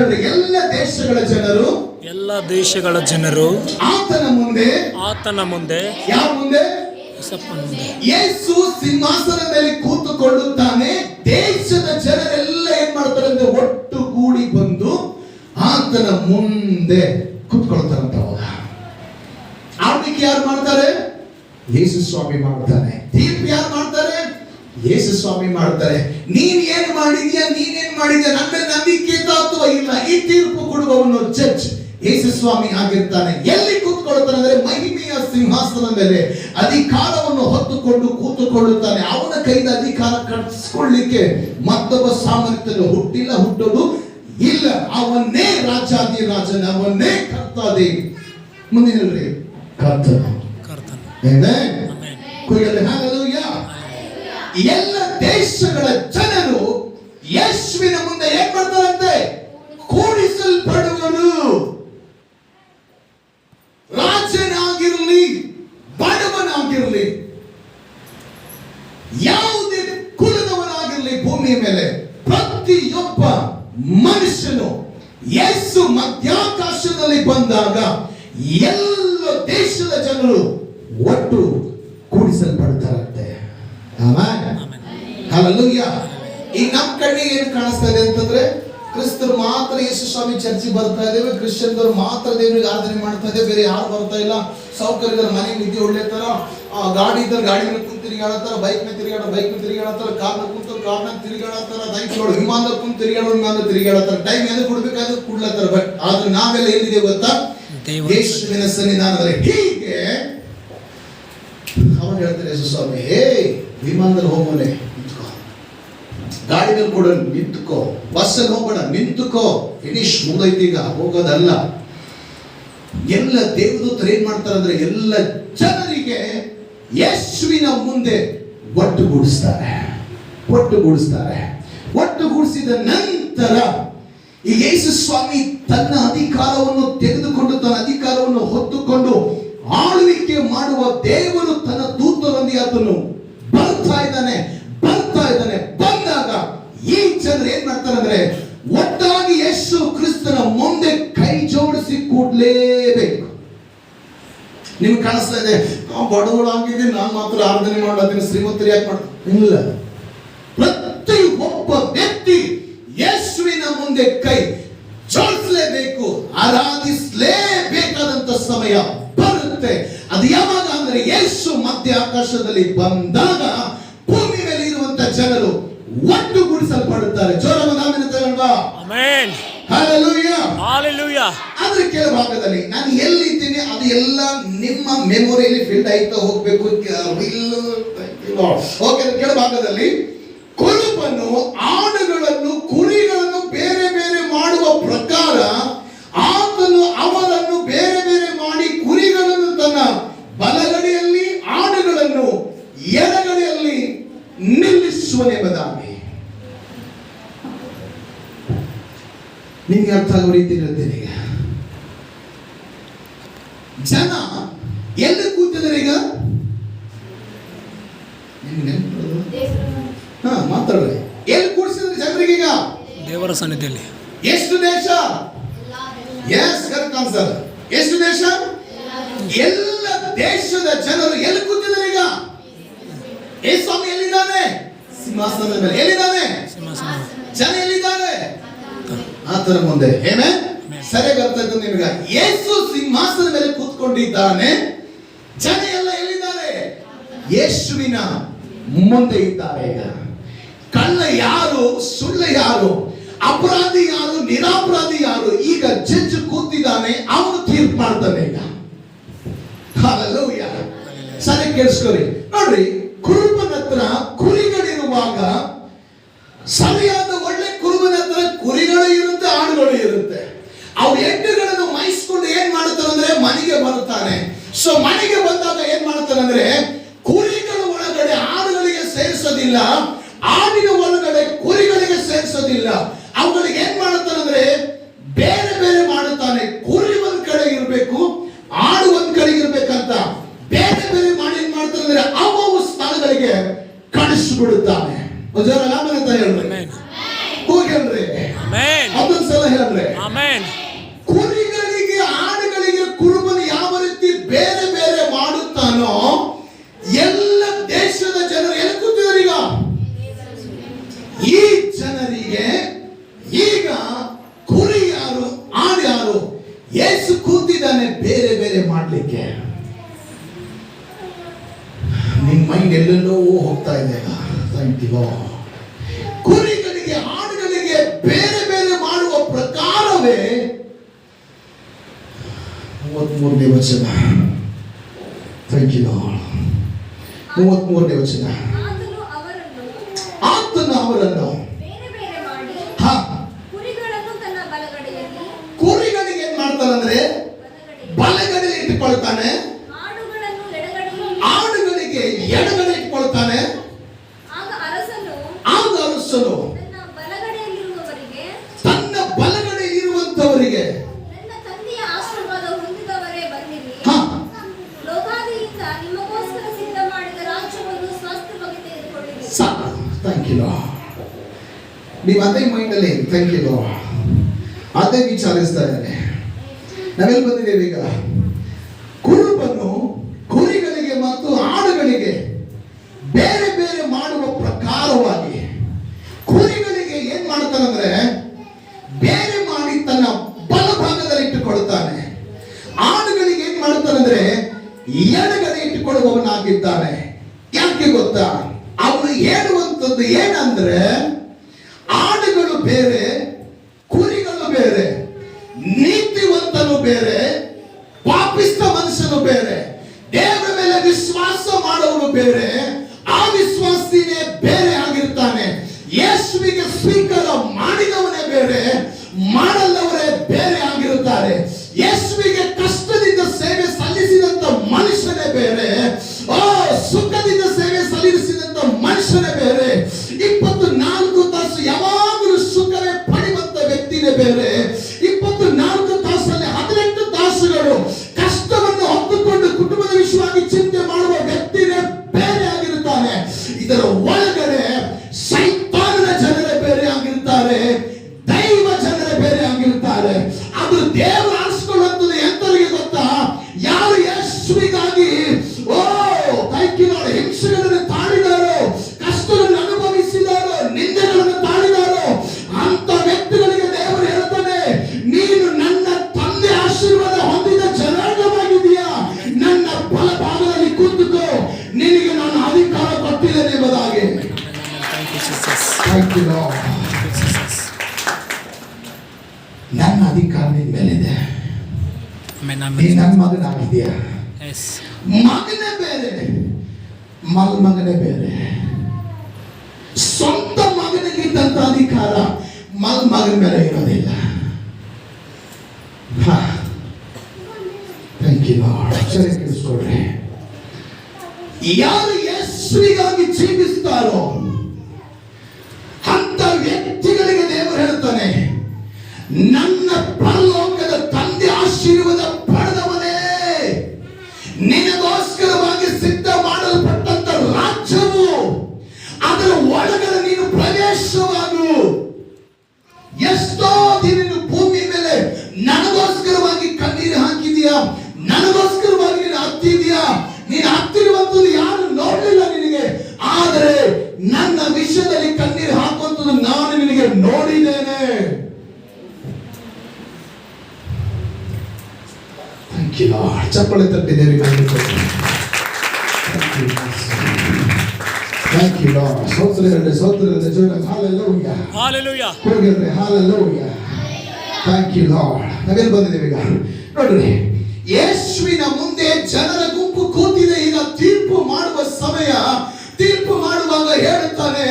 ಹೇಳ್ರಿ ಎಲ್ಲ ದೇಶಗಳ ಜನರು ಎಲ್ಲ ದೇಶಗಳ ಜನರು ಆತನ ಮುಂದೆ ಆತನ ಮುಂದೆ ಯಾವ ಮುಂದೆ? ಯೇಸು ಸಿಂಹಾಸನ ಮೇಲೆ ಕೂತುಕೊಳ್ಳುತ್ತಾನೆ. ದೇಶದ ಜನರೆಲ್ಲ ಏನ್ ಮಾಡ್ತಾರೆ ಅಂದ್ರೆ ಒಟ್ಟುಗೂಡಿ ಬಂದು ಆತನ ಮುಂದೆ ಕೂತ್ಕೊಳ್ತಾರಂತ ಆಳ್ವಿಕೆ ಯಾರು ಮಾಡ್ತಾರೆ? ಯೇಸು ಸ್ವಾಮಿ ಮಾಡ್ತಾನೆ. ತೀರ್ಪು ಯಾರು ಮಾಡ್ತಾರೆ? ಯೇಸು ಸ್ವಾಮಿ ಮಾಡ್ತಾರೆ ನೀನ್ ಏನ್ ಮಾಡಿದ್ಯಾ? ನೀನೇನ್ ಮಾಡಿದ್ಯಾ? ನನ್ನ ನಂಬಿಕೆ ತಾತ್ವ ಅಥವಾ ಇಲ್ಲ ಈ ತೀರ್ಪು ಕೊಡುವವನು ಚರ್ಚ್ ಯೇಸು ಸ್ವಾಮಿ ಆಗಿರ್ತಾನೆ. ಎಲ್ಲಿ ಕೂತ್ಕೊಳ್ತಾನೆ ಅಂದ್ರೆ ಮಹಿಮೆಯ ಸಿಂಹಾಸನ ಮೇಲೆ. ಅಧಿಕಾರವನ್ನು ಹೊತ್ತುಕೊಂಡು ಕೂತುಕೊಳ್ಳುತ್ತಾನೆ. ಅವನ ಕೈಯಿಂದ ಅಧಿಕಾರ ಕಟ್ಟಿಸ್ಕೊಳ್ಳಿಕ್ಕೆ ಮತ್ತೊಬ್ಬ ಸಾಮರ್ಥ್ಯ ಹುಟ್ಟಿಲ್ಲ ಹುಟ್ಟೋದು ಇಲ್ಲ. ಅವನ್ನೇ ರಾಜಾದಿ ರಾಜನ ಅವನ್ನೇ ಕರ್ತಾದಿ ಮುಂದಿನ ಕರ್ತನ. ಕರ್ತನ. ಎಲ್ಲ ದೇಶಗಳ ಜನರು ಯೇಸುವಿನ ಮುಂದೆ ಏನ್ ಮಾಡ್ತಾರಂತೆ ಕೂಡಿಸಲ್ಪಡುವರು ರಾಜನಾಗಿರಲಿ ಬಡವನಾಗಿರಲಿ ಯಾವುದೇ ಕುಲದವನಾಗಿರಲಿ ಭೂಮಿಯ ಮೇಲೆ ಪ್ರತಿಯೊಬ್ಬ ಮನುಷ್ಯನು ಯೇಸು ಮಧ್ಯಾಕಾಶದಲ್ಲಿ ಬಂದಾಗ ಎಲ್ಲ ದೇಶದ ಜನರು ಒಟ್ಟು ಕೂಡಿಸಲ್ಪಡ್ತಾರಂತೆ ಆಮೆನ್. ಹಲ್ಲೆಲೂಯಾ. ಈಗ ನಮ್ಮ ಕಣ್ಣಿಗೆ ಏನು ಕಾಣಿಸ್ತಾ ಇದೆ ಅಂತಂದ್ರೆ ಕ್ರಿಸ್ತರು ಮಾತ್ರ ಯೇಸು ಸ್ವಾಮಿ ಚರ್ಚಿ ಬರ್ತಾ ಇದ್ದೇವೆ ಅವರು ಮಾತ್ರ ದೇವರಿಗೆ ಆರಾಧನೆ ಮಾಡ್ತಾ ಇದ್ದೇವೆ ಬೇರೆ ಯಾರು ಬರ್ತಾ ಇಲ್ಲ. ಸೌಕರ್ಯದ ಮನೆ ನಿದ್ದೆ ಒಳ್ಳೆ ತರ ಗಾಡಿ ಇದ್ದರೆ ಗಾಡಿ ಮೇಲೆ ಕುಂತು ತಿರುಗಾಡತ್ತಾರ ಬೈಕ್ ಮೇಲೆ ತಿರುಗಾಡ ಬೈಕ್ ಮೇಲೆ ತಿರುಗಾಡತ್ತಾರ ಕಾರ್ ಕೂತು ನಾಗ ತಿರುಗಾಡತ್ತಾರ ಬೈಕ್ ನೋಡಿ ವಿಮಾನದಲ್ಲಿ ಕುಂತು ತಿರುಗಾಡೋ ನಾನು ತಿರುಗಾಡತ್ತಾರ ಟೈಮ್ ಏನು ಕೊಡ್ಬೇಕಾದ್ರೆ ಕೊಡ್ಲತ್ತಾರ ಬಟ್ ಆದ್ರೆ ನಾವೆಲ್ಲ ಎಲ್ಲಿದೆ ಗೊತ್ತಾ? ಯೇಸುವಿನ ಸನ್ನಿಧಾನದಲ್ಲಿ ಹೀಗೆ ಅವನು ಹೇಳ್ತಾರೆ ಯೇಸು ಸ್ವಾಮಿ ಹೇ ವಿಮಾನದಲ್ಲಿ ಹೋಗೋನೆ ನಿಂತ್ಕೋ ಗಾಡಿ ಮೇಲೆ ಕೂಡ ನಿಂತ್ಕೋ, ಬಸ್ಸಲ್ಲಿ ಹೋಗೋಣ ನಿಂತ್ಕೋ. ಫಿನಿಶ್ ಮುಗ್ದೈತಿ ಈಗ ಹೋಗೋದಲ್ಲ. ಎಲ್ಲ ದೇವದೂತರು ಏನ್ ಮಾಡ್ತಾರೆ ಅಂದ್ರೆ ಎಲ್ಲ ಜನರಿಗೆ ಯೇಸುವಿನ ಮುಂದೆ ಒಟ್ಟುಗೂಡಿಸ್ತಾರೆ. ಒಟ್ಟುಗೂಡಿಸ್ತಾರೆ. ಒಟ್ಟುಗೂಡಿಸಿದ ನಂತರ ಈ ಯೇಸು ಸ್ವಾಮಿ ತನ್ನ ಅಧಿಕಾರವನ್ನು ತೆಗೆದುಕೊಂಡು, ತನ್ನ ಅಧಿಕಾರವನ್ನು ಹೊತ್ತುಕೊಂಡು ಆಳ್ವಿಕೆ ಮಾಡುವ ದೇವರು ತನ್ನ ದೂತರೊಂದಿಗೆ ಅದನ್ನು ಬರ್ತಾ ಇದ್ದಾನೆ. ಬರ್ತಾ ಇದ್ದಾನೆ. ಬಂದಾಗ ಈ ಜನರು ಏನ್ ಮಾಡ್ತಾರೆ ಅಂದ್ರೆ ಒಟ್ಟಾಗಿ ಯೇಸು ಕ್ರಿಸ್ತನ ಮುಂದೆ ಕೈ ಜೋಡಿಸಿ ಕೂಡ್ಲೇಬೇಕು. ನಿಮ್ಗೆ ಕಾಣಿಸ್ತಾ ಇದೆ? ನಾವು ಬಡವಳು ಆಗಿದೆ ನಾನು ಮಾತ್ರ ಆರಾಧನೆ ಮಾಡೋದನ್ನ ಶ್ರೀಮಂತರು ಯಾಕೆ ಮಾಡ್ತಾರೆ? ಇಲ್ಲ. ಪ್ರತಿ ಒಬ್ಬ ವ್ಯಕ್ತಿ ಯೇಸುವಿನ ಮುಂದೆ ಕೈ ಜೋಡಿಸಲೇಬೇಕು ಆರಾಧಿಸಲೇಬೇಕಾದಂತ ಸಮಯ ಬರುತ್ತೆ. ಅದು ಯಾವಾಗ ಅಂದ್ರೆ ಯೇಸು ಮಧ್ಯ ಆಕಾಶದಲ್ಲಿ ಬಂದಾಗ ಒಟ್ಟುಗೂಡಿಸಲ್ಪಡುತ್ತಾರೆ ಜೋರ ನಾಮಿನ ಆದ್ರೆ ಕೆಳಭಾಗದಲ್ಲಿ ನಾನು ಎಲ್ಲಿದ್ದೀನಿ ಅದು ಎಲ್ಲ ನಿಮ್ಮ ಮೆಮೊರಿಯಲ್ಲಿ ಫಿಲ್ಡ್ ಆಯ್ತಾ ಹೋಗ್ಬೇಕು ಓಕೆ ಭಾಗದಲ್ಲಿ ಕುರುಬನು ಆಡುಗಳನ್ನು ಕುರಿಗಳನ್ನು ಬೇರೆ ಬೇರೆ ಮಾಡುವ ಪ್ರಕಾರ ಆತನು ಅವರನ್ನು ಬೇರೆ ಬೇರೆ ಮಾಡಿ ಕುರಿಗಳನ್ನು ತನ್ನ ಬಲಗಡೆಯಲ್ಲಿ ಆಡುಗಳನ್ನು ಎಡಗಡೆಯಲ್ಲಿ ನಿಲ್ಲಿಸುವನೆಂಬುದಾಗಿ. ನಿಮ್ಗೆ ಅರ್ಥ ಆಗೋ ರೀತಿ ಹೇಳ್ತೇನೆ ಈಗ. ಜನ ಎಲ್ಲಿ ಕೂತಿದ್ದಾರೆ ಈಗ? ಹಾ ಮಾತಾಡ್ರಿ. ಎಲ್ಲಿ ಕೂಡಿಸಿದ್ರೆ ಜನರಿಗೆ ಈಗ? ದೇವರ ಸನ್ನಿಧಿಯಲ್ಲಿ. ಎಷ್ಟು ದೇಶ? ಎಸ್ ಕರೆಕ್ಟ್ ಆನ್ಸರ್ ಎಷ್ಟು ದೇಶ? ಎಲ್ಲ ದೇಶದ ಜನರು ಎಲ್ಲಿ ಕೂತಿದ್ದಾರೆ ಈಗ? ಏ ಸ್ವಾಮಿ ಎಲ್ಲಿದ್ದಾನೆ? ಸಿಂಹಾಸನದ ಮೇಲೆ. ಎಲ್ಲಿದ್ದಾನೆ? ಜನ ಆತನ ಮುಂದೆ. ಏನೇ ಸರಿ ಅರ್ಥ ಆಯ್ತು ನಿಮ್ಗೆ ಯೇಸು ಸಿಂಹಾಸನ ಮೇಲೆ ಕೂತ್ಕೊಂಡಿದ್ದಾನೆ. ಜನ ಎಲ್ಲ ಎಲ್ಲಿದ್ದಾರೆ? ಯೇಸುವಿನ ಮುಂದೆ ಇದ್ದಾರೆ ಈಗ. ಕಳ್ಳ ಯಾರು? ಸುಳ್ಳ ಯಾರು? ಅಪರಾಧಿ ಯಾರು? ನಿರಾಪರಾಧಿ ಯಾರು? ಈಗ ಜಡ್ಜ್ ಕೂತಿದ್ದಾನೆ. ಅವನು ತೀರ್ಪು ಮಾಡ್ತಾನೆ ಈಗ. ಸರಿ ಕೇಳಿಸ್ಕೊರಿ ನೋಡ್ರಿ ಕುರುಬನ ಹತ್ರ ಕುರಿಗಳಿರುವಾಗ ಆಯ್ತಾ ಥ್ಯಾಂಕ್ ಯು ಕುರಿಗಳಿಗೆ ಆಡುಗಳಿಗೆ ಬೇರೆ ಬೇರೆ ಮಾಡುವ ಪ್ರಕಾರವೇ ಮೂವತ್ಮೂರನೇ ವಚನ ಥ್ಯಾಂಕ್ ಯು ಮೂವತ್ಮೂರನೇ ವಚನ ಎಡಗಡೆ ಇಟ್ಟುಕೊಳ್ಳುವವನಾಗಿದ್ದಾನೆ. ಯಾಕೆ ಗೊತ್ತಾ? ಅವನು ಹೇಳುವಂಥದ್ದು ಏನಂದ್ರೆ ಮಲ್ಮಗನೇ ಬೇರೆ. ಸ್ವಂತ ಮಗನಿಗಿದ್ದಂತ ಅಧಿಕಾರ ಮಲ್ಮಗನ ಮೇಲೆ ಇರೋದಿಲ್ಲ. ಥ್ಯಾಂಕ್ ಯು ಯಾರು ಯಶಸ್ವಿಗಾಗಿ ಜೀವಿಸ್ತಾರೋ ಅಂತ ವ್ಯಕ್ತಿಗಳಿಗೆ ದೇವರು ಹೇಳ್ತಾನೆ, ನನ್ನ ಪರಲೋಕ ವಿಷಯದಲ್ಲಿ ಕಣ್ಣೀರು ಹಾಕುವಂತದ್ದು ನಾನು ನಿನಗೆ ನೋಡಿದ್ದೇನೆ. ಚಪ್ಪಳೆ ತಪ್ಪಿದ್ದೇವೆ ಥ್ಯಾಂಕ್ ಯು ಮುಂದೆ ಜನರ ಗುಂಪು ಕೂತಿದೆ. ಈಗ ತೀರ್ಪು ಮಾಡುವ ಸಮಯ. ಹೇಳುತ್ತಾನೆ,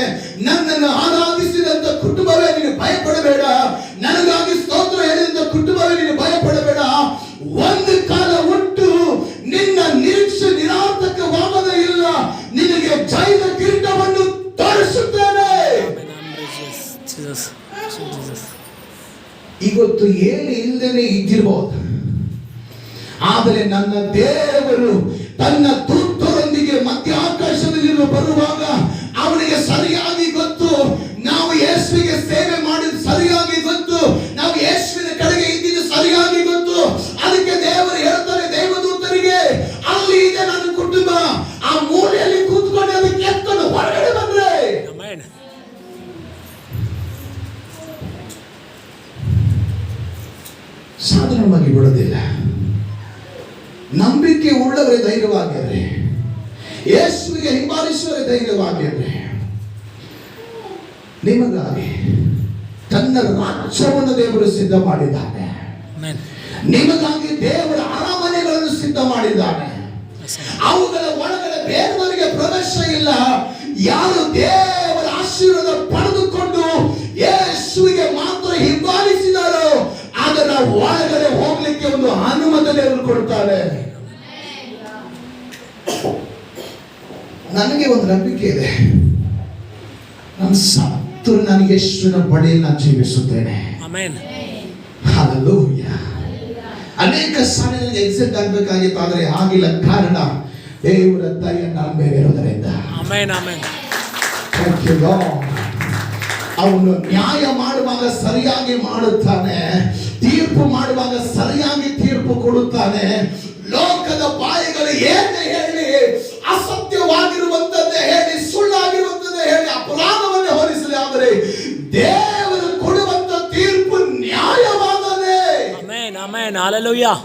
ನನ್ನನ್ನು ಆರಾಧಿಸಿದಂತ ಕುಟುಂಬವೇ ನೀನು ಭಯಪಡಬೇಡ, ನನಗಾಗಿ ಸ್ತೋತ್ರ ಹೇಳಿದಂತ ಕುಟುಂಬವೇ ನೀನು ಭಯಪಡಬೇಡ. ಒಂದು ಕಾಲ ಒಟ್ಟು ನಿನ್ನ ನಿರೀಕ್ಷೆ ನಿರಾರ್ಥಕವಾಗದೇ ಇಲ್ಲ. ನಿನಗೆ ಜೈದ ಕಿರೀಟವನ್ನು ತೋರಿಸುತ್ತೇನೆ. ಇವತ್ತು ಏನು ಇಲ್ಲದೇನೆ ಇದ್ದಿರಬಹುದು ಆದರೆ ನನ್ನ ದೇವರು ತನ್ನ ದೂತರೊಂದಿಗೆ ಮಧ್ಯ ಆಕಾಶದಲ್ಲಿರುವ ಬರುವ அவனுக்கு சரியாக ನನಗೆ ಒಂದು ನಂಬಿಕೆ ಇದೆ. ನಾನು ಸತ್ತು ನನಗೆ ಯೇಸುವಿನ ಬಳಿಯಲ್ಲಿ ನಾನು ಜೀವಿಸುತ್ತೇನೆ. ಅನೇಕ ಸಾರಿ ನನಗೆ ಎಕ್ಸಿಟ್ ಆಗಬೇಕಾಗಿತ್ತು ಆದರೆ ಆಗಿಲ್ಲ ಕಾರಣ ದೇವರ ತಾಯಿಯ ನನ್ನ ಮೇಲೆ ಇರೋದರಿಂದ ಅವನು ನ್ಯಾಯ ಮಾಡುವಾಗ ಸರಿಯಾಗಿ ಮಾಡುತ್ತಾನೆ. ತೀರ್ಪು ಮಾಡುವಾಗ ಸರಿಯಾಗಿ ತೀರ್ಪು ಕೊಡುತ್ತಾನೆ. ಲೋಕದ ಬಾಯಿಗಳು ಏನೇ ಹೇಳಿ ಅಸತ್ಯವಾಗಿರುವಂತದ್ದೇ ಹೇಳಿ ಸುಳ್ಳಾಗಿರುವಂತದ್ದೇ ಹೇಳಿ ಅಪರಾಧವನ್ನೇ ಹೋಲಿಸಲಿ ಆದರೆ ದೇವರು ಕೊಡುವಂತ ತೀರ್ಪು ನ್ಯಾಯವಾದದೆ Amen. Amen. Hallelujah.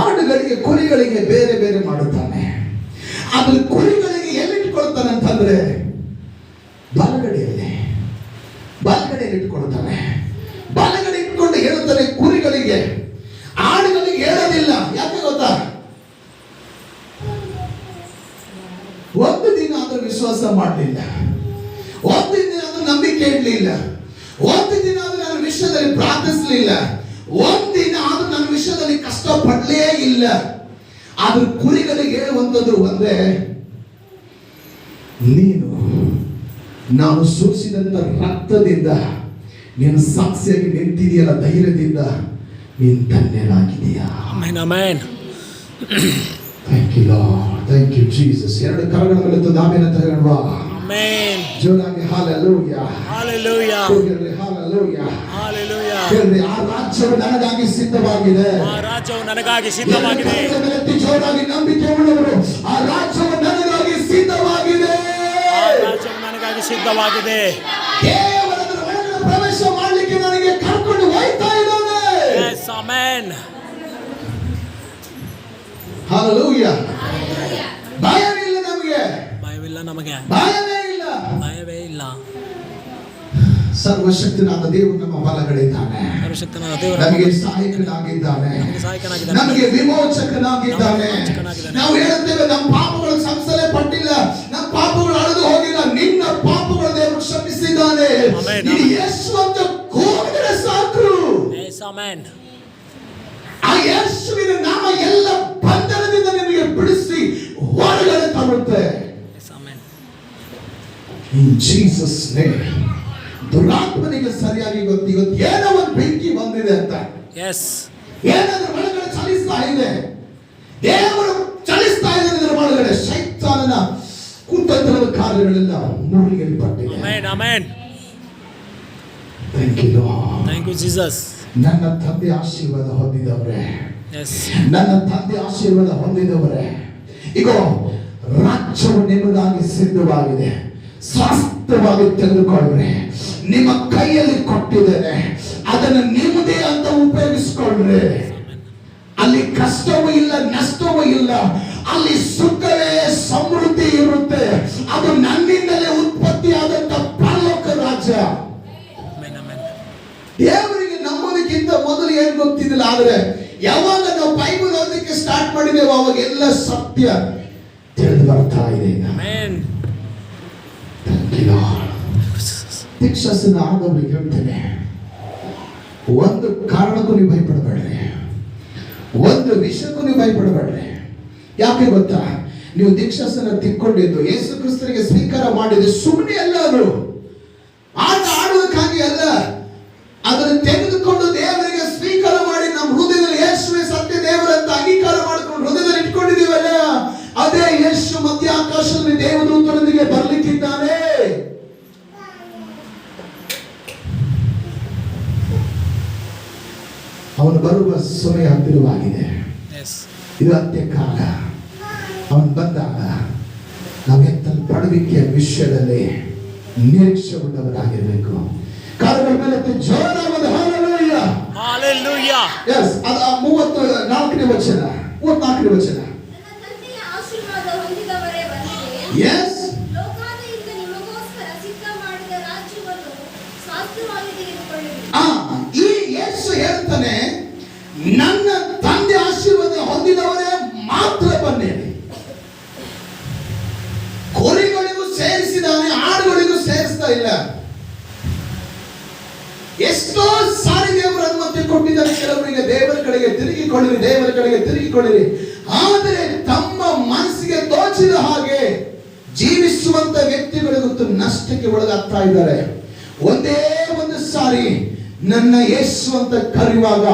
ಆಡುಗಳಿಗೆ ಕುರಿಗಳಿಗೆ ಬೇರೆ ಬೇರೆ ಮಾಡುತ್ತಾನೆ ಆದ್ರೆ ಕುರಿಗಳಿಗೆ ಎಲ್ಲಿಟ್ಕೊಳ್ತಾನೆ ಅಂತಂದ್ರೆ ಬಲಗಡೆಯಲ್ಲಿ ಬಲಗಡೆಯಲ್ಲಿ ಇಟ್ಕೊಳ್ತಾನೆ ಬಲಗಡೆ ಇಟ್ಕೊಂಡು ಹೇಳ್ತಾನೆ ಕುರಿಗಳಿಗೆ ಆಡುಗಳಿಗೆ ಹೇಳೋದಿಲ್ಲ ಯಾಕೆ ಗೊತ್ತಾ ಒಂದು ದಿನ ಆದ್ರೂ ವಿಶ್ವಾಸ ಮಾಡಲಿಲ್ಲ ಒಂದು ದಿನ ಆದ್ರೂ ನಂಬಿಕೆ ಇಡಲಿಲ್ಲ ಒಂದು ದಿನ ಆದ್ರೂ ನನ್ನ ವಿಷಯದಲ್ಲಿ ಪ್ರಾರ್ಥಿಸಲಿಲ್ಲ ಒಂದಿನ ಆದ್ರೂ ನನ್ನ ವಿಷಯದಲ್ಲಿ ಕಷ್ಟಪಡಲೇ ಇಲ್ಲ ಆದ್ರೂ ಕುರಿಗಳಿಗೆ ಹೇಳುವಂಥದ್ದು ಒಂದೇ. ನೀನು ನಾನು ಸೂಸಿದಂತ ರಕ್ತದಿಂದ ನೀನು ಸಾಕ್ಷಿಯಾಗಿ ನಿಂತಿದೆಯಲ್ಲ ಧೈರ್ಯದಿಂದ ನೀನು ಧನ್ಯನಾಗಿದೆಯಾ. Thank you thank you Jesus ಎರಡು ಕರಗಳ ಮೇಲೆ ನಾವೇನ ತಗೊಳ್ವಾ Amen. Hallelujah. ಹೋಗಿರ್ರಿ hallelujah Hallelujah. ಹೇಳ್ರಿ ಆ ರಾಜ್ಯವು ನನಗಾಗಿ ಸಿದ್ಧವಾಗಿದೆ. ಆ ರಾಜ್ಯವು ನನಗಾಗಿ ಸಿದ್ಧವಾಗಿದೆ. ಜೋರಾಗಿ ನಂಬಿಕೆ ಉಳ್ಳವರು ಆ ರಾಜ್ಯವು ನನಗಾಗಿ ಸಿದ್ಧವಾಗಿದೆ. ಆ ರಾಜ್ಯವು ನನಗಾಗಿ ಸಿದ್ಧವಾಗಿದೆ. ಒಳಗಡೆ ಪ್ರವೇಶ ಮಾಡಲಿಕ್ಕೆ ನನಗೆ ಕರ್ಕೊಂಡು ಹೋಯ್ತಾ ಇದ್ದಾನೆ. Yes, amen. ಹಾಲೆಲೂಯ ಭಯವಿಲ್ಲ ನಮಗೆ. ಭಯವಿಲ್ಲ ನಮಗೆ. ಭಯವೇ ಇಲ್ಲ ಭಯವೇ ಇಲ್ಲ ಸರ್ವಶಕ್ತನಾದ ದೇವರು ನಮ್ಮ ಬಲಗಳಿದ್ದಾನೆ ನಮಗೆ ಸಹಾಯಕನಾಗಿದ್ದಾನೆ. ನಮಗೆ ವಿಮೋಚಕನಾಗಿದ್ದಾನೆ. ನಾವು ಹೇಳುತ್ತೇವೆ ನಮ್ಮ ಪಾಪಗಳು ಸಂಸಲೆ ಪಟ್ಟಿಲ್ಲ. ನಮ್ಮ ಪಾಪಗಳು ಅಳೆದು ಹೋಗಿಲ್ಲ. ನಿನ್ನ ಪಾಪಗಳು ದೇವರು ಕ್ಷಮಿಸಿದ್ದಾನೆ. ಯೇಸು ಅಂತ ಕೂಗಿದ್ರೆ ಸಾಕು. ಆ ಯೇಸುವಿನ ನಾಮ ಎಲ್ಲ ಬಂಧನದಿಂದ ನಿಮಗೆ ಬಿಡಿಸಿ ಹೊರಗಡೆ amen. ಇನ್ ಜೀಸಸ್ ನೇಮ್ ದುರಾತ್ಮನಿಗೆ ಸರಿಯಾಗಿ ಗೊತ್ತಿ ಇವತ್ತು ಏನೋ ಒಂದು ಬೆಂಕಿ ಬಂದಿದೆ ಅಂತ. ಎಸ್ ಏನಾದ್ರೂ ಒಳಗಡೆ ಚಲಿಸ್ತಾ ಇದೆ. ದೇವರು ಚಲಿಸ್ತಾ ಇದೆ ಇದರ ಒಳಗಡೆ ಶೈತಾನನ ಕುತಂತ್ರದ ಕಾರ್ಯಗಳೆಲ್ಲ ಮುರುಳಿಗೆಲ್ಪಟ್ಟಿದೆ amen amen. Thank you thank you Jesus ನನ್ನ ತಂದೆ ಆಶೀರ್ವಾದ ಹೊಂದಿದವರೇ. ನನ್ನ ತಂದೆ ಆಶೀರ್ವಾದ ಹೊಂದಿದವರೇ. ಈಗ ರಾಜ್ಯವು ನಿಮಗಾಗಿ ಸಿದ್ಧವಾಗಿದೆ. ಸ್ವಾಸ್ಥ್ಯವಾಗಿ ತೆಗೆದುಕೊಳ್ಳ್ರಿ ನಿಮ್ಮ ಕೈಯಲ್ಲಿ ಕೊಟ್ಟಿದ್ದೇನೆ. ಅದನ್ನು ನಿಮ್ಮದೇ ಅಂತ ಉಪಯೋಗಿಸ್ಕೊಳ್ರೆ ಅಲ್ಲಿ ಕಷ್ಟವೂ ಇಲ್ಲ, ನಷ್ಟವೂ ಇಲ್ಲ. ಅಲ್ಲಿ ಸುಖವೇ ಸಮೃದ್ಧಿ ಇರುತ್ತೆ. ಅದು ನನ್ನಿಂದಲೇ ಉತ್ಪತ್ತಿಯಾದಂತ ಪರಲೋಕ ರಾಜ್ಯ. ರಾಜ. ದೇವರಿಗೆ ನಂಬೋದಕ್ಕಿಂತ ಮೊದಲು ಏನ್ ಗೊತ್ತಿದ್ದಿಲ್ಲ, ಆದ್ರೆ ಯಾವಾಗ ನಾವು ಬೈಬಲ್ ಓದಲಿಕ್ಕೆ ಸ್ಟಾರ್ಟ್ ಮಾಡಿದ್ದೇವೆ ಅವಾಗ ಎಲ್ಲ ಸತ್ಯ ತಿಳಿದು ಬರ್ತಾ ಇದೆ. Lord. ದೀಕ್ಷಾಸನ ಆದವರಿಗೆ ಹೇಳ್ತೇನೆ ಒಂದು ಕಾರಣಕ್ಕೂ ನೀವು ಭಯಪಡಬೇಡ್ರಿ. ಒಂದು ವಿಷಯಕ್ಕೂ ನೀವು ಭಯಪಡಬೇಡ್ರಿ. ಯಾಕೆ ಗೊತ್ತಾ? ನೀವು ದೀಕ್ಷಾಸನ ತಿಕ್ಕೊಂಡಿದ್ದು ಯೇಸು ಕ್ರಿಸ್ತನಿಗೆ ಸ್ವೀಕಾರ ಮಾಡಿದ್ದು ಸುಮ್ಮನೆ ಅಲ್ಲ ಅದು. ಆಟ ಆಡುವುದಕ್ಕಾಗಿ ಅಲ್ಲ. ಅದನ್ನು ತೆಗೆದುಕೊಂಡು ದೇವರಿಗೆ ಸ್ವೀಕಾರ ಅವನು ಬರುವ ಸಮಯ ಹತ್ತಿರವಾಗಿದೆ. ಇದು ಅಂತ್ಯಕಾಲ ಅವನು ಬಂದಾಗ ನಾವು ತನ್ನ ಪಡುವಿಕೆಯ ವಿಷಯದಲ್ಲಿ ನಿರೀಕ್ಷೆ ಉಳ್ಳವರಾಗಿರ್ಬೇಕು ಕಾಲಗಳ ಮೇಲೆ ಹಾಲೆಲೂಯ. ಎಸ್ ಅದು ಮೂವತ್ತು ನಾಲ್ಕನೇ ವಚನ ಮೂವತ್ನಾಲ್ಕನೇ ವಚನ. ನನ್ನ ತಂದೆ ಆಶೀರ್ವಾದ ಹೊಂದಿದವರೇ ಮಾತ್ರ ಬಂದೇನೆ ಕುರಿಗಳಿಗೂ ಸೇರಿಸಿದಾನೆ ಆಡುಗಳಿಗೂ ಸೇರಿಸ್ತಾ ಇಲ್ಲ. ಎಷ್ಟೋ ಸಾರಿ ದೇವರು ಅನುಮತಿ ಕೊಟ್ಟಿದ್ದಾರೆ ಕೆಲವರಿಗೆ ದೇವರ ಕಡೆಗೆ ತಿರುಗಿಕೊಳ್ಳಿರಿ, ದೇವರ ಕಡೆಗೆ ತಿರುಗಿಕೊಳ್ಳಿರಿ. ಆದರೆ ತಮ್ಮ ಮನಸ್ಸಿಗೆ ತೋಚಿದ ಹಾಗೆ ಜೀವಿಸುವಂತ ವ್ಯಕ್ತಿಗಳಿಗಂತೂ ನಷ್ಟಕ್ಕೆ ಒಳಗಾಗ್ತಾ ಇದ್ದಾರೆ. ಒಂದೇ ಒಂದು ಸಾರಿ ನನ್ನ ಯೇಸು ಅಂತ ಕರೆಯುವಾಗ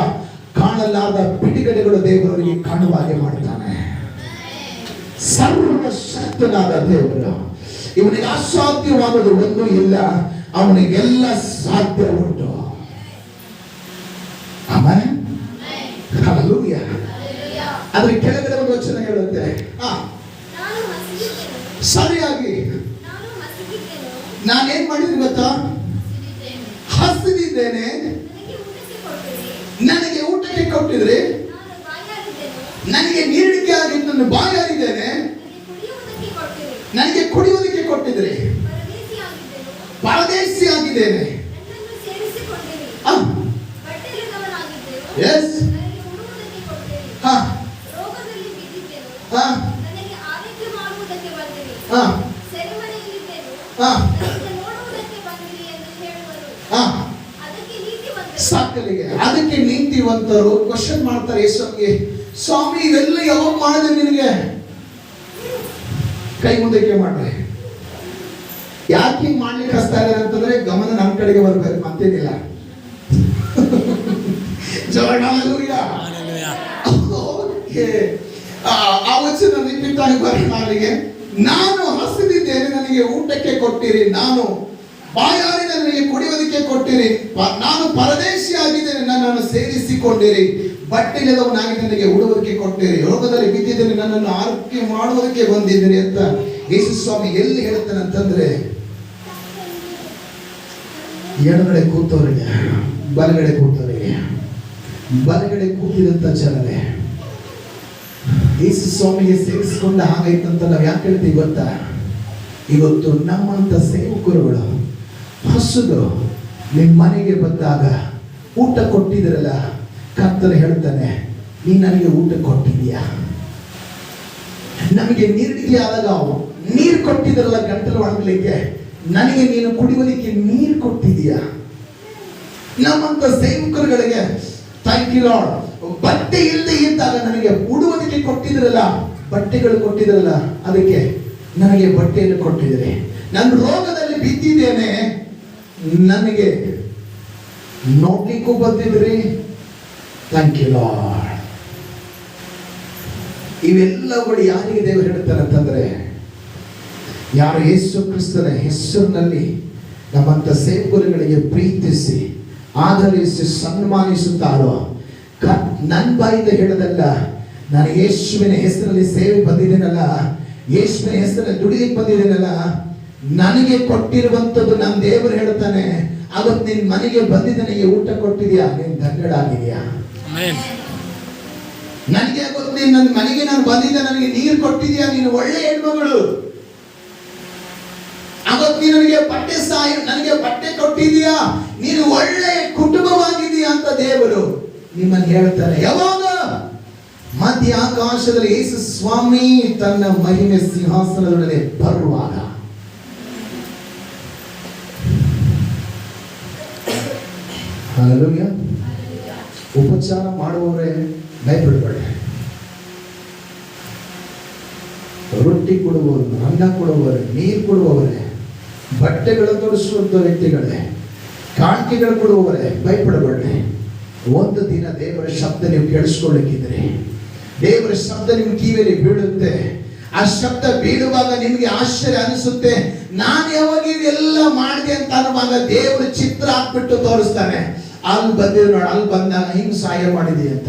ಕಾಣಲಾದ ಬಿಡುಗಡೆಗಳು ದೇವರಿಗೆ ಕಾಣುವ ಹಾಗೆ ಮಾಡ್ತಾನೆ ಸರ್ವಶಕ್ತನಾದ ದೇವರು, ಇವನಿಗೆ ಅಸಾಧ್ಯವಾದದ್ದು ಒಂದು ಇಲ್ಲ, ಅವನಿಗೆಲ್ಲ ಸಾಧ್ಯ ಉಂಟು. ಅದ್ರ ಕೆಳಗಡೆ ಒಂದು ವಚನ ಹೇಳುತ್ತೆ. ಸರಿಯಾಗಿ. ನಾನೇನ್ ಮಾಡಿದ್ರಿ ಗೊತ್ತಾ? ಹಸಿದಿದ್ದೇನೆ. ನನಗೆ ಊಟಕ್ಕೆ ಕೊಟ್ಟಿದ್ರೆ ನನಗೆ ನೀರಿಕೆ ಆಗಿದ್ದನ್ನು ನನ್ನ ಬಾಯಾರಿದ್ದೇನೆ. ನನಗೆ ಕುಡಿಯುವುದಕ್ಕೆ ಕೊಟ್ಟಿದ್ರೆ ಪರದೇಶಿ ಆಗಿದ್ದೇನೆ. ಎಸ್ ಹಾ. ಹಾ. ಹಾ. ಹಾ. ಸಾಕಲಿಗೆ. ಅದಕ್ಕೆ ನೀತಿವಂತರು ಕ್ವಶನ್ ಮಾಡ್ತಾರೆ ಯೇಸುವಿಗೆ ಸ್ವಾಮಿ ಇವೆಲ್ಲ ಯಾವಾಗ ಮಾಡಿದೆ ನಿನಗೆ? ಕೈ ಮುಂದಕ್ಕೆ ಮಾಡ್ರೆ. ಯಾಕೆ ಹಿಂಗ್ ಮಾಡ್ಲಿಕ್ಕೆ ಹಸ್ತಾ ಇದ್ದಾರೆ ಅಂತಂದ್ರೆ ಗಮನ ನನ್ನ ಕಡೆಗೆ ಬರ್ಬೇಕು ಮತ್ತೇನಿಲ್ಲ. ಆ ವಚನ ಬರೋಣ ನಾನು ಹಸಿದಿದ್ದೇನೆ ನನಗೆ ಊಟಕ್ಕೆ ಕೊಟ್ಟಿರಿ ನಾನು ಬಾಯಾರಿದ ನನಗೆ ಕುಡಿಯೋದಕ್ಕೆ ಕೊಟ್ಟಿರಿ. ನಾನು ಪರದೇಶಿ ಆಗಿದ್ದೇನೆ ನನ್ನನ್ನು ಸೇರಿಸಿಕೊಂಡಿರಿ. ಬಟ್ಟೆಲ್ಲದವನಾಗಿ ನನಗೆ ಉಡುವುದಕ್ಕೆ ಕೊಟ್ಟಿರಿ. ರೋಗದಲ್ಲಿ ಬಿದ್ದಿದ್ದೇನೆ, ನನ್ನನ್ನು ಆರೋಗ್ಯ ಮಾಡುವುದಕ್ಕೆ ಬಂದಿದ್ದೀರಿ ಅಂತ ಯೇಸು ಸ್ವಾಮಿ ಎಲ್ಲಿ ಹೇಳ್ತಾನೆ ಅಂತಂದ್ರೆ, ಎಡಗಡೆ ಕೂತವರಿಗೆ, ಬಲಗಡೆ ಕೂತವರಿಗೆ, ಬಲಗಡೆ ಕೂತಿದಂತ ಜನರೇ ಯೇಸು ಸ್ವಾಮಿಗೆ ಸೇರಿಸಿಕೊಂಡ ಹಾಗೈತಂತ ನಾವು ಯಾಕೆ ಹೇಳ್ತೀವಿ ಗೊತ್ತಾ? ಇವತ್ತು ನಮ್ಮಂತ ಸೇವಕರುಗಳು ಹಸುದು ನಿಮ್ಮ ಮನೆಗೆ ಬಂದಾಗ ಊಟ ಕೊಟ್ಟಿದ್ರಲ್ಲ, ಕರ್ತನ ಹೇಳ್ತಾನೆ ನೀ ನನಗೆ ಊಟ ಕೊಟ್ಟಿದ್ಯಾ? ನಮಗೆ ನೀರಿಗೆ ಆದಾಗ ನೀರು ಕೊಟ್ಟಿದ್ರಲ್ಲ ಗಂಟಲು ಒಣಗಲಿಕ್ಕೆ, ನನಗೆ ನೀನು ಕುಡಿಯೋದಕ್ಕೆ ನೀರು ಕೊಟ್ಟಿದ್ದೀಯಾ ನಮ್ಮಂತ ಸೇವಕರುಗಳಿಗೆ ಥ್ಯಾಂಕ್ ಯು ಲಾರ್ಡ್ ಬಟ್ಟೆ ಇಲ್ಲದೆ ಇದ್ದಾಗ ನನಗೆ ಉಡುವುದಕ್ಕೆ ಕೊಟ್ಟಿದ್ರಲ್ಲ, ಬಟ್ಟೆಗಳು ಕೊಟ್ಟಿದ್ರಲ್ಲ, ಅದಕ್ಕೆ ನನಗೆ ಬಟ್ಟೆಯನ್ನು ಕೊಟ್ಟಿದ್ದೀರಿ. ನನ್ನ ರೋಗದಲ್ಲಿ ಬಿದ್ದಿದ್ದೇನೆ. ನನಗೆ ನೋಡ್ಲಿಕ್ಕೂ ಬಂದಿದ್ರಿ? ಥ್ಯಾಂಕ್ ಯು ಲಾರ್ಡ್ ಇವೆಲ್ಲವುಗಳು ಯಾರಿಗೆ ದೇವರು ಹೇಳ್ತಾರೆ ಅಂತಂದ್ರೆ, ಯಾರು ಯೇಸು ಕ್ರಿಸ್ತನ ಹೆಸರಿನಲ್ಲಿ ನಮ್ಮಂತ ಸೇವಕರುಗಳಿಗೆ ಪ್ರೀತಿಸಿ ಆಧರಿಸಿ ಸನ್ಮಾನಿಸುತ್ತಾರೋ, ಕ- ನನ್ನ ಬಾಯಿಂದ ಹೇಳದಲ್ಲ, ನಾನು ಯೇಸುವಿನ ಹೆಸರಲ್ಲಿ ಸೇವೆ ಬಂದಿದ್ದೇನಲ್ಲ, ಯೇಸುವಿನ ಹೆಸರಲ್ಲಿ ದುಡಿಲಿಕ್ಕೆ ಬಂದಿದ್ದೇನಲ್ಲ ನನಗೆ ಕೊಟ್ಟಿರುವಂಥದ್ದು ನಮ್ಮ ದೇವರು ಹೇಳ್ತಾನೆ ಅವತ್ತು ನಿನ್ನ ಮನೆಗೆ ಬಂದಿದ್ದ ನನಗೆ ಊಟ ಕೊಟ್ಟಿದ್ಯಾ? ನೀನ್ ಧನ್ಯಳಾಗಿದ್ಯಾ Amen. ನನಗೆ ಗೊತ್ತು ನೀನು ನನ್ನ ಮನೆಗೆ ನಾನು ಬಂದಿದ್ದೆ ನನಗೆ ನೀರು ಕೊಟ್ಟಿದ್ಯಾ? ನೀನು ಒಳ್ಳೆ ಹೆಣ್ಮಗಳು. ಅವತ್ತು ನೀನು ನನಗೆ ಬಟ್ಟೆ ನನಗೆ ಬಟ್ಟೆ ಕೊಟ್ಟಿದ್ಯಾ? ನೀನು ಒಳ್ಳೆ ಕುಟುಂಬವಾಗಿದೀಯಾ ಅಂತ ದೇವರು ನಿಮ್ಮನ್ನು ಹೇಳ್ತಾರೆ. ಯಾವಾಗ? ಮಧ್ಯ ಆಕಾಶದಲ್ಲಿ ಯೇಸು ಸ್ವಾಮಿ ತನ್ನ ಮಹಿಮೆ ಸಿಂಹಾಸನದೊಡನೆ ಬರುವಾಗ. Hallelujah. ಉಪಚಾರ ಮಾಡುವವರೇ ಭಯಪಡಬೇಡ. ರೊಟ್ಟಿ ಕೊಡುವವರು, ಅನ್ನ ಕೊಡುವವರೇ, ನೀರು ಕೊಡುವವರೇ, ಬಟ್ಟೆಗಳು ತೊಡಿಸುವಂಥ ವ್ಯಕ್ತಿಗಳೇ, ಕಾಣಿಕೆಗಳು ಕೊಡುವವರೇ ಭಯಪಡಬೇಡ್ರಿ ಒಂದು ದಿನ ದೇವರ ಶಬ್ದ ನೀವು ಕೇಳಿಸ್ಕೊಳ್ಳಿಕ್ಕಿದ್ರೆ, ದೇವರ ಶಬ್ದ ನಿಮ್ಮ ಕಿವಿಯಲ್ಲಿ ಬೀಳುತ್ತೆ. ಆ ಶಬ್ದ ಬೀಳುವಾಗ ನಿಮಗೆ ಆಶ್ಚರ್ಯ ಅನಿಸುತ್ತೆ. ನಾನು ಯಾವಾಗ ಇವೆಲ್ಲ ಮಾಡಿದೆ ಅಂತ ಅನ್ನುವಾಗ ದೇವರು ಚಿತ್ರ ಹಾಕ್ಬಿಟ್ಟು ತೋರಿಸ್ತಾನೆ. ಅಲ್ಲಿ ಬಂದಿದ್ರು ನೋಡಿ ಅಲ್ಲಿ ಬಂದಾಗ ಹಿಂಗ್ ಸಹಾಯ ಮಾಡಿದಿ ಅಂತ.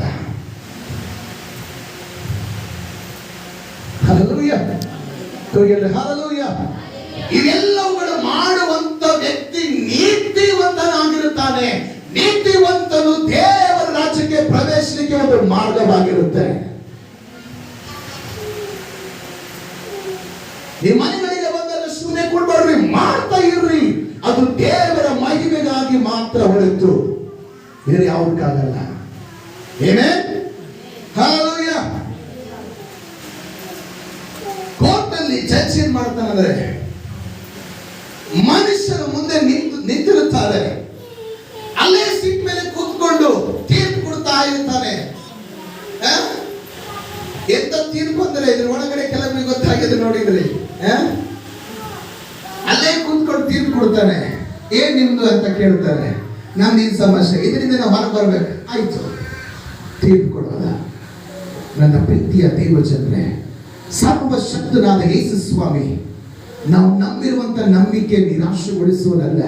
ಇವೆಲ್ಲವುಗಳು ಮಾಡುವಂತ ವ್ಯಕ್ತಿ ನೀತಿವಂತನಾಗಿರುತ್ತಾನೆ. ನೀತಿವಂತನು ದೇವರ ರಾಜ್ಯಕ್ಕೆ ಪ್ರವೇಶಕ್ಕೆ ಒಂದು ಮಾರ್ಗವಾಗಿರುತ್ತೆ. ನಿಮ್ಮ ಮನೆಗಳಿಗೆ ಬಂದಾಗ ಸುಮ್ಮನೆ ಕೊಡ್ಬೇಡ್ರಿ ಮಾಡ್ತಾ ಇರ್ರಿ. ಅದು ದೇವರ ಮಹಿಮೆಗಾಗಿ ಮಾತ್ರ ಹೊರತು ಬೇರೆ ಯಾವುದಕ್ಕಾಗಲ್ಲ ಏನೇ ಕೋರ್ಟ್ನಲ್ಲಿ ಜಡ್ಜ್ ಏನ್ ಮಾಡ್ತಾನಂದ್ರೆ ಮನುಷ್ಯರ ಮುಂದೆ ನಿಂತು ನಿಂತಿರುತ್ತಾರೆ ಅಲ್ಲೇ ಸಿಟ್ ಮೇಲೆ ಕೂತ್ಕೊಂಡು ತೀರ್ಪು ಕೊಡ್ತಾ ಇರ್ತಾನೆ? ಎಂತ ತೀರ್ಪು ಅಂದ್ರೆ ಇದ್ರ ಒಳಗಡೆ ಕೆಲವರಿಗೆ ಗೊತ್ತಾಗಿದೆ ನೋಡಿದ್ರಿ? ಅಲ್ಲೇ ಕೂತ್ಕೊಂಡು ತೀರ್ಪು ಕೊಡ್ತಾನೆ. ಏನ್ ನಿಮ್ದು ಅಂತ ಕೇಳ್ತಾರೆ ನಮ್ದು ಈ ಸಮಸ್ಯೆ. ಇದರಿಂದ ನಾವು ಹೊರಗೆ ಬರಬೇಕು. ಆಯ್ತು. ತೀರ್ಪು ಕೊಡೋದ ನನ್ನ ಪ್ರೀತಿಯ ದೇವಜನರೇ, ಸರ್ವಶಕ್ತನಾದ ಯೇಸು ಸ್ವಾಮಿ ನಾವು ನಂಬಿರುವಂತ ನಂಬಿಕೆ ನಿರಾಶೆಗೊಳಿಸುವುದಲ್ಲ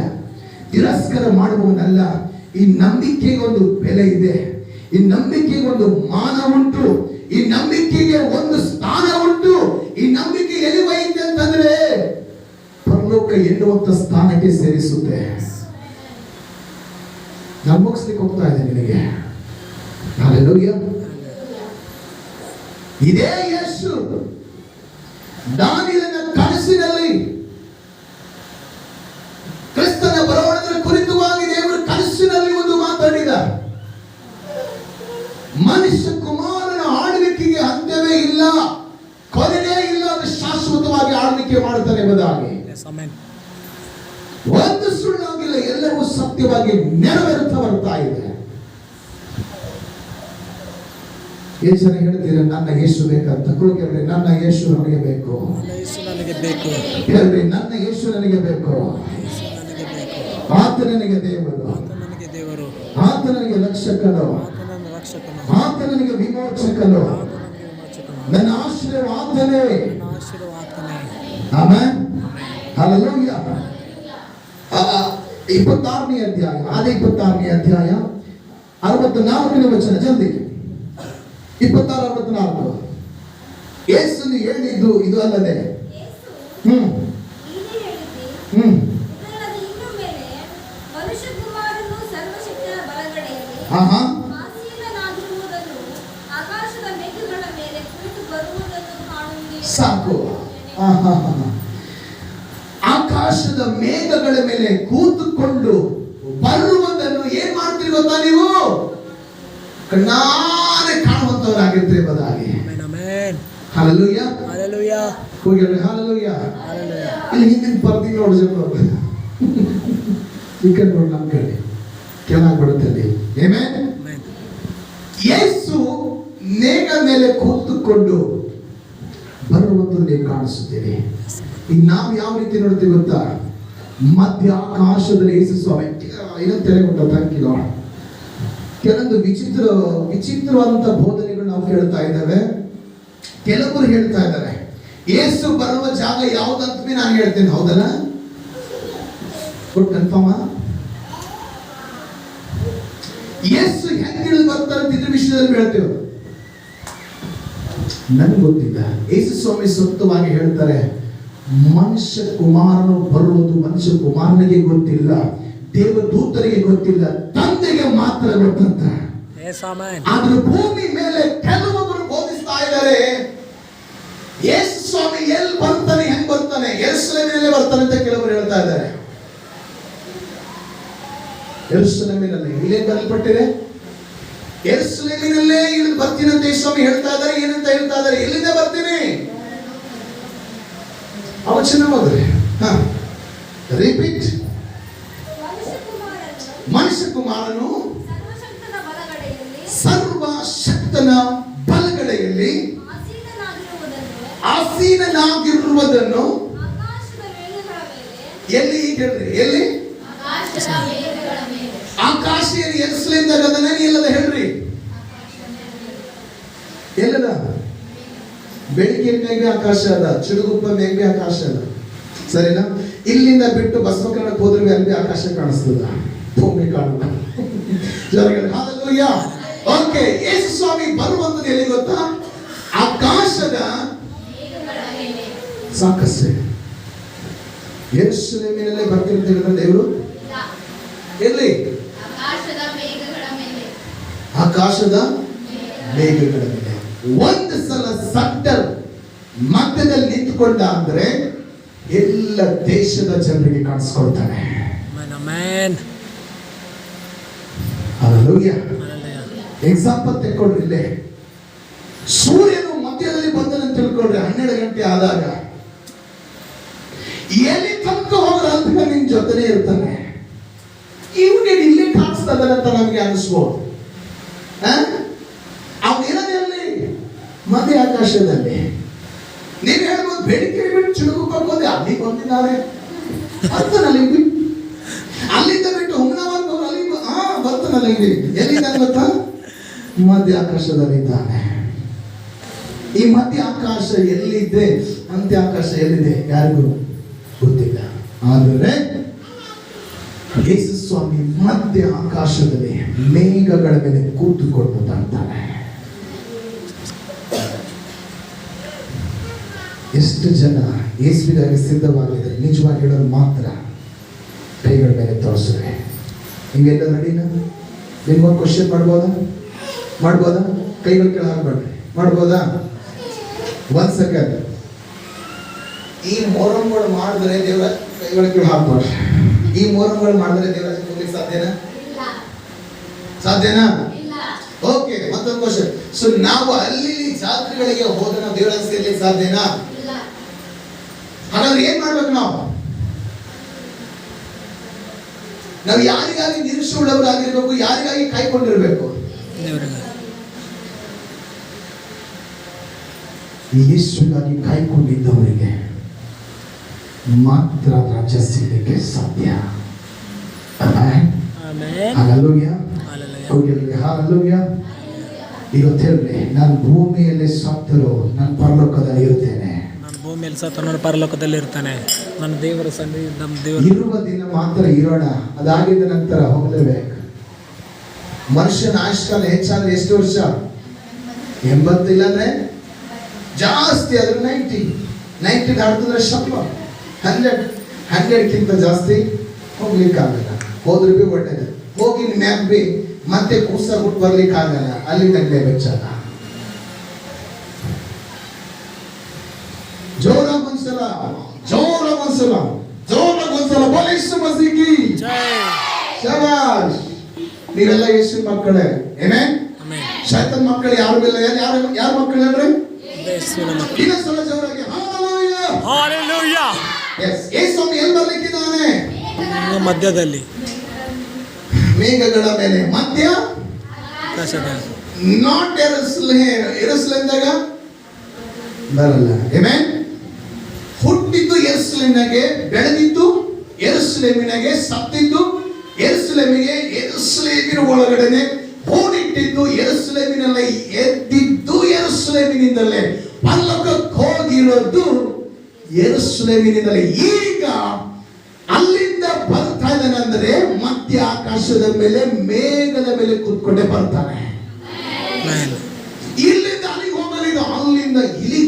ತಿರಸ್ಕಾರ ಮಾಡುವವನಲ್ಲ. ಈ ನಂಬಿಕೆಗೆ ಒಂದು ಬೆಲೆ ಇದೆ. ಈ ನಂಬಿಕೆಗೆ ಒಂದು ಮಾನ ಉಂಟು. ಈ ನಂಬಿಕೆಗೆ ಒಂದು ಸ್ಥಾನ ಉಂಟು. ಈ ನಂಬಿಕೆ ಎಲ್ಲಿ ಅಂತಂದ್ರೆ, ಪರಲೋಕ ಎನ್ನುವಂತ ಸ್ಥಾನಕ್ಕೆ ಸೇರಿಸುತ್ತೆ. ನಾನು ಹೋಗ್ತಾ ಇದೆ ನಿನಗೆ. ಇದೇ ಯೇಸು ದಾನಿಯನ ಕನಸಿನಲ್ಲಿ ಕ್ರಿಸ್ತನ ಬರವಣದ ಕುರಿತವಾಗಿ ದೇವರು ಕನಸಿನಲ್ಲಿ ಒಂದು ಮಾತಾಡಿದ. ಮನುಷ್ಯ ಕುಮಾರನ ಆಳ್ವಿಕೆಗೆ ಅಂತ್ಯವೇ ಇಲ್ಲ, ಕೊನೆಯೇ ಇಲ್ಲ, ಅದು ಶಾಶ್ವತವಾಗಿ ಆಳ್ವಿಕೆ ಮಾಡುತ್ತಾನೆ ಎಂಬುದಾಗಿ. ಸತ್ಯವಾಗಿ ನೆರವೇರುತ್ತಾ ಬರ್ತಾ ಇದೆ. ಯೇಸನ ಹೇಳ್ತೀರ ನನ್ನ ಯೇಸು ಬೇಕಂತ? ಕುಳಿಕೆ ನನ್ನ ಯೇಸು ನನಗೆ ಬೇಕು. ಹೇಳ್ರಿ ನನ್ನ ಯೇಸು ನನಗೆ ಬೇಕು. ಆತ ನನಗೆ ದೇವರು. ಆತ ನನಗೆ ರಕ್ಷಕನು. ಆತ ನನಗೆ ವಿಮೋಚಕನು. ನನ್ನ ಆಶ್ರಯ ಆತನೇ ಆಮೇನ್. ಹalleluya. ಇಪ್ಪತ್ತಾರನೇ ಅಧ್ಯಾಯ, ಆದ ಇಪ್ಪತ್ತಾರನೇ ಅಧ್ಯಾಯ ಅರವತ್ನಾಲ್ಕನೇ ವಚನ, ಜಲ್ದಿ. ಇಪ್ಪತ್ತಾರು ಅರವತ್ನಾಲ್ಕು ಯೇಸುನು ಹೇಳಿದ್ದು ಇದು ಅಲ್ಲದೆ. ಯೇಸು ಹ್ಮ್ ಹೀಗೆ ಹೇಳಿದ್ದೆ ಹ್ಮ್ ಇದಲ್ಲದೆ ಇನ್ನು ಮೇಲೆ ಮನುಷ್ಯ ಕುಮಾರನು ಸರ್ವಶಕ್ತನ ಬಲಗಡೆಯಲ್ಲಿ ಆಹಾ ಆಸೀನನಾಗಿರುವುದನ್ನು ಆಕಾಶದ ಮೇಘಗಳ ಮೇಲೆ ಕುಳಿತು ಬರುವುದನ್ನು ಕಾಣುವಿರಿ ಸಾಕು ಆಹಾ. ಆಕಾಶದ ಮೇಘಗಳ ಮೇಲೆ ಕೂತುಕೊಂಡು ಬರುವುದನ್ನು ಏನ್ ಮಾಡ್ತೀರಿ ಗೊತ್ತಾ ನೀವು ಕಣ್ಣಾರೆ ಕಾಣುವಂತವರಾಗಿರ್ತೇವೆ ಬದಾಗಿ ಹಾಲೆಲೂಯ ಹಾಲೆಲೂಯ ಇಲ್ಲಿ ಹಿಂದಿನ ಬರ್ದಿ ನೋಡಿ ಜನ ಈ ಕಡೆ ನೋಡಿ ನಮ್ಮ ಕಡೆ ಚೆನ್ನಾಗಿ ಏಮೇ ಯೇಸು ನೇಗ ಮೇಲೆ ಕೂತುಕೊಂಡು ಬರುವಂತ ನೀವು ಕಾಣಿಸುತ್ತೀರಿ. ಈಗ ನಾವು ಯಾವ ರೀತಿ ನೋಡ್ತೀವಿ ಗೊತ್ತಾ? ಮಧ್ಯ ಆಕಾಶದಲ್ಲಿ ಯೇಸು ಸ್ವಾಮಿ ಏನಂತ ಹೇಳಿ ಗೊತ್ತಾ ಥ್ಯಾಂಕ್ ಯು ಕೆಲವೊಂದು ವಿಚಿತ್ರ ವಿಚಿತ್ರವಾದಂತಹ ಬೋಧನೆಗಳು ನಾವು ಕೇಳ್ತಾ ಇದ್ದೇವೆ. ಕೆಲವರು ಹೇಳ್ತಾ ಇದ್ದಾರೆ, ಏಸು ಬರುವ ಜಾಗ ಯಾವ್ದಂತ ನಾನು ಹೇಳ್ತೇನೆ. ಹೌದಲ್ಲ? ಕನ್ಫರ್ಮ? ಯೇಸು ಹೆಂಗ್ ಇಳಿದು ಬರ್ತಾರೆ ಇದ್ರ ವಿಷಯದಲ್ಲಿ ಹೇಳ್ತೇವೆ. ನನ್ಗೆ ಗೊತ್ತಿಲ್ಲ. ಯೇಸು ಸ್ವಾಮಿ ಸ್ವಂತವಾಗಿ ಹೇಳ್ತಾರೆ, ಮನುಷ್ಯ ಕುಮಾರನು ಬರುವುದು ಮನುಷ್ಯ ಕುಮಾರನಿಗೆ ಗೊತ್ತಿಲ್ಲ, ದೇವದೂತರಿಗೆ ಗೊತ್ತಿಲ್ಲ. ಮಾತ್ರ ಗೊತ್ತಂತ ಆದ್ರೆ ಭೂಮಿ ಮೇಲೆ ಕೆಲವೊಬ್ಬರು ಬೋಧಿಸ್ತಾ ಇದ್ದಾರೆ. ಯೇಸು ಸ್ವಾಮಿ ಎಲ್ಲಿ ಬರ್ತಾನೆ ಹೆಂಗ್ ಬರ್ತಾನೆ ಎರುಸಲೇಮಿನಲ್ಲೇ ಬರ್ತಾನೆ ಅಂತ ಕೆಲವರು ಹೇಳ್ತಾ ಇದ್ದಾರೆ. ಎರುಸಲೇಮಿನಲ್ಲಿ ಇಲ್ಲೇ ಬರಲ್ಪಟ್ಟಿದೆ. ಎರುಸಲೇಮಿನಲ್ಲೇ ಇಲ್ಲಿ ಬರ್ತೀನಿ ಅಂತ ಯೇಸು ಸ್ವಾಮಿ ಹೇಳ್ತಾ ಇದ್ದಾರೆ ಏನಂತ ಹೇಳ್ತಾ ಇದ್ದಾರೆ ಎಲ್ಲಿಂದ ಬರ್ತೀನಿ? ಅವಚನ ಹೋದ್ರೆ ಹಾ ರಿಪೀಟ್ ಮನುಷ್ಯ ಕುಮಾರನು ಮನುಷ್ಯ ಕುಮಾರನು ಸರ್ವಶಕ್ತನ ಬಲಗಡೆಯಲ್ಲಿ ಸರ್ವಶಕ್ತನ ಬಲಗಡೆಯಲ್ಲಿ ಆಸೀನನಾಗಿರುವುದನ್ನು ಆಸೀನನಾಗಿರುವುದನ್ನು ಆಕಾಶದ ಮೇಘಗಳ ಮೇಲೆ ಎಲ್ಲಿ? ಆಕಾಶ ಏನು ಎರುಸಲೇಮ್ದಾಗ ಅದನ್ನ ಎಲ್ಲದ ಹೇಳ್ರಿ. ಎಲ್ಲದ? ಬೆಳಿಗ್ಗೆ ಮೇಗ್ಬಿ ಆಕಾಶ ಅದ ಚಿಡುಗುಪ್ಪ ಮೇಗ್ಬಿ ಆಕಾಶ ಅದ. ಸರಿನಾ? ಇಲ್ಲಿಂದ ಬಿಟ್ಟು ಬಸವಕರಣಕ್ಕೆ ಹೋದ್ರೆ ಅಲ್ಲಿ ಆಕಾಶ ಕಾಣಿಸ್ತದ. ಭೂಮಿ ಹಾಲೆಲೂಯ ಓಕೆ ಯೇಸು ಸ್ವಾಮಿ ಬರುವಂತದ್ದು ಎಲ್ಲಿ ಗೊತ್ತಾ? ಆಕಾಶದ ಮೇಘಗಳ ಮೇಲೆ ಸಾಕಷ್ಟೇ ಯೆರೂಸಲೇಮಿನಲ್ಲೇ ಬರ್ತಿರ್ತೀರ ದೇವರು ಎಲ್ಲಿ ಆಕಾಶದ ಮೇಘಗಳ ಮೇಲೆ ಆಕಾಶದ ಮೇಘಗಳ ಮೇಲೆ ಒಂದು ಸಲ ಸಟ್ಟರ್ ಮಧ್ಯದಲ್ಲಿ ನಿಂತುಕೊಂಡ ಅಂದ್ರೆ ಎಲ್ಲ ದೇಶದ ಜನರಿಗೆ ಕಾಣಿಸ್ಕೊಳ್ತಾನೆ Amen. Amen. Hallelujah. Hallelujah. Example ತೆಕ್ಕೊಂಡ್ರಿ ಇಲ್ಲೇ ಸೂರ್ಯನು ಮಧ್ಯದಲ್ಲಿ ಬಂದನಂತ ತಿಳ್ಕೊಳ್ರಿ ಹನ್ನೆರಡು ಗಂಟೆ ಆದಾಗ ಎಲ್ಲಿ ಜೊತೆನೇ ಇರ್ತಾನೆ. ಇವನಿಗೆ ಇಲ್ಲಿ ಕಾಣಿಸ್ತಾ ಅಂತ ನಮಗೆ ಅನಿಸ್ಬೋದು. ಅಲ್ಲಿ ಮಧ್ಯ ಆಕಾಶದಲ್ಲಿ. ನೀನ್ ಹೇಳ್ಬೋದು ಬೆಳಿಗ್ಗೆ ಬಿಟ್ಟು ಹೋದೆ ಅಲ್ಲಿ ಬಂದಿದ್ದಾರೆ. ಬರ್ತಾನಲ್ಲಿ ಅಲ್ಲಿಂದ ಬಿಟ್ಟು ಹೋಗಿ ಅಲ್ಲಿ ಹಾ ಬರ್ತಾನಲ್ಲ ಎಲ್ಲಿದ್ದಾನೆ ಗೊತ್ತಾ? ಮಧ್ಯ ಆಕಾಶದಲ್ಲಿದ್ದಾನೆ ಈ ಮಧ್ಯ ಆಕಾಶ ಎಲ್ಲಿದೆ? ಅಂತ್ಯ ಆಕಾಶ ಎಲ್ಲಿದೆ? ಯಾರಿಗೂ ಗೊತ್ತಿಲ್ಲ. ಆದರೆ ಯೇಸು ಸ್ವಾಮಿ ಮತ್ತೆ ಆಕಾಶದಲ್ಲಿ ಮೇಘಗಳ ಮೇಲೆ ಕೂತುಕೊಂಡು ಬರ್ತಾನೆ ಎಷ್ಟು ಜನ ಯೇಸುವಿಗಾಗಿ ಸಿದ್ಧವಾಗಿದ್ದಾರೆ ನಿಜವಾಗಿ ಹೇಳೋದು ಮಾತ್ರ ಕೈಗಳ ಮೇಲೆ ತೋರಿಸಿದ್ರೆ. ಹಿಂಗೆಲ್ಲ ರೆಡಿನಾ ನಿಮ್ಗೊಂದು ಕ್ವಶನ್ ಮಾಡ್ಬೋದಾ? ಮಾಡ್ಬೋದಾ? ಕೈಗಳು ಕೆಳಗೆ ಹಾಕ್ಬೇಡ್ರಿ ಮಾಡ್ಬೋದಾ? ಒಂದು ಸೆಕೆಂಡ್ ಈ ಮೊರಂಗಳು ಮಾಡಿದ್ರೆ ದೇವರ ಕೈಗಳ ಕೆಳ ಹಾಕ್ಬೇಡ್ರಿ ಈ ಮೊರಂಗಳು ಮಾಡಿದ್ರೆ ದೇವರ ಹೋಗ್ಲಿಕ್ಕೆ ಸಾಧ್ಯನಾ? ಸಾಧ್ಯನಾ? ಇಲ್ಲ. ಓಕೆ ಮತ್ತೊಂದು ಕ್ವಶನ್ ಸೊ ನಾವು ಅಲ್ಲಿ ಜಾತ್ರೆಗಳಿಗೆ ಹೋದ ನಾವು ದೇವರ ಸೇರ್ಲಿಕ್ಕೆ ಸಾಧ್ಯನಾ? ಇಲ್ಲ. ಹಾಗಾದ್ರೆ ಏನ್ ಮಾಡ್ಬೇಕು ನಾವು? ನಾವು ಯಾರಿಗಾಗಿ ನಿರೀಕ್ಷೆ ಉಳ್ಳವರಾಗಿರ್ಬೇಕು ಯಾರಿಗಾಗಿ ಕಾಯ್ಕೊಂಡಿರ್ಬೇಕು? ಯೇಸುಗಾಗಿ ಕಾಯ್ಕೊಂಡಿದ್ದವರಿಗೆ ಮಾತ್ರ ರಾಜ್ಯ ಸಿಗಲಿಕ್ಕೆ ಸಾಧ್ಯ. ಇವತ್ತು ಹೇಳಿ ನಾನು ಭೂಮಿಯಲ್ಲಿ ಸತ್ತರು ನಾನು ಪರಲೋಕದಲ್ಲಿ ಇರುತ್ತೇನೆ. ನಾನು ಭೂಮಿಯಲ್ಲಿ ಸತ್ತ ಪರಲೋಕದಲ್ಲಿ ಇರ್ತಾನೆ ನನ್ನ ದೇವರ ಸನ್ನಿ ನಮ್ಮ ದೇವರ ಇರುವ ದಿನ ಮಾತ್ರ ಇರೋಣ. ಅದಾಗಿದ್ದ ನಂತರ ಹೋಗಲೇಬೇಕು. ಮನುಷ್ಯನ ಆಯುಷ್ಕಾಲ ಹೆಚ್ಚಾದ್ರೆ ಎಷ್ಟು ವರ್ಷ? ಎಂಬತ್ತು ಇಲ್ಲಾಂದ್ರೆ ಜಾಸ್ತಿ ಆದ್ರೆ ನೈಂಟಿ. ನೈಂಟಿ ದಾಟಿದ್ರೆ ಶಂಬ ಹಂಡ್ರೆಡ್ ಹಂಡ್ರೆಡ್ಗಿಂತ ಜಾಸ್ತಿ ಹೋಗ್ಲಿಕ್ಕಾಗಲ್ಲ. ಹೋದ್ರೂ ಬಿ ಒಳ್ಳೇದು. ಹೋಗಿ ಮ್ಯಾಪ್ ಬಿ ಮತ್ತೆ ಕೂಸ ಬಿಟ್ಟು ಬರ್ಲಿಕ್ಕೆ ಆಗಲ್ಲ ಅಲ್ಲಿ ತನಕ ಬೆಚ್ಚಲ್ಲ ಜೋರ ಒಂದ್ಸಲ ಜೋರ ಒಂದ್ಸಲ ಜೋರ ಒಂದ್ಸಲ ಬೋಲಿಸು ಮಸೀಗಿ ಶಬಾಷ್. ನೀವೆಲ್ಲ ಯೇಸು ಮಕ್ಕಳೇ. ಏನೇ ಶೈತನ್ ಮಕ್ಕಳು ಯಾರು ಇಲ್ಲ? ಯಾರು ಯಾರ ಮಕ್ಕಳು ಹೇಳ್ರಿ ಇನ್ನೊಂದ್ಸಲ ಜೋರಾಗಿ ಹಾಲೆಲೂಯಾ ಎಲ್ಲಿ ಬರ್ಲಿಕ್ಕಿದ್ದಾನೆ ಮಧ್ಯದಲ್ಲಿ. ಮೇಘಗಳ ಮೇಲೆ. ಮಧ್ಯ? ನಾಟ್ ಎರಸ್ಲೆ ಎರಸ್ಲೆಂದಾಗ ಬರಲ್ಲ. ಏನೇ ಹುಟ್ಟಿದ್ದು ಎರಸ್ಲೆಮಿನಗೆ ಬೆಳೆದಿದ್ದು ಎರಸ್ಲೆಮಿನಗೆ ಸತ್ತಿದ್ದು ಎರಸ್ಲೆಮಿಗೆ ಎರಸ್ಲೇಮಿನ ಒಳಗಡೆನೆ ಹೂಣಿಟ್ಟಿದ್ದು ಎರಸ್ಲೆಮಿನಲ್ಲ ಎದ್ದಿದ್ದು ಎರಸ್ಲೆಮಿನಿಂದಲೇ ಪಲ್ಲಕಕ್ಕೆ ಹೋಗಿರೋದು ಎರಸ್ಲೇಮಿನಿಂದಲೇ ಈಗ ಅಲ್ಲಿಂದ ಬರ್ತಾ ಇದ್ದಾನೆ ಅಂದ್ರೆ ಮಧ್ಯ ಆಕಾಶದ ಮೇಲೆ ಮೇಘದ ಮೇಲೆ ಕೂತ್ಕೊಂಡೇ ಬರ್ತಾನೆ. ಇಲ್ಲಿಂದ ಅಲ್ಲಿಗೆ ಹೋಗಲಿಲ್ಲ ಅಲ್ಲಿಂದ ಇಲ್ಲಿ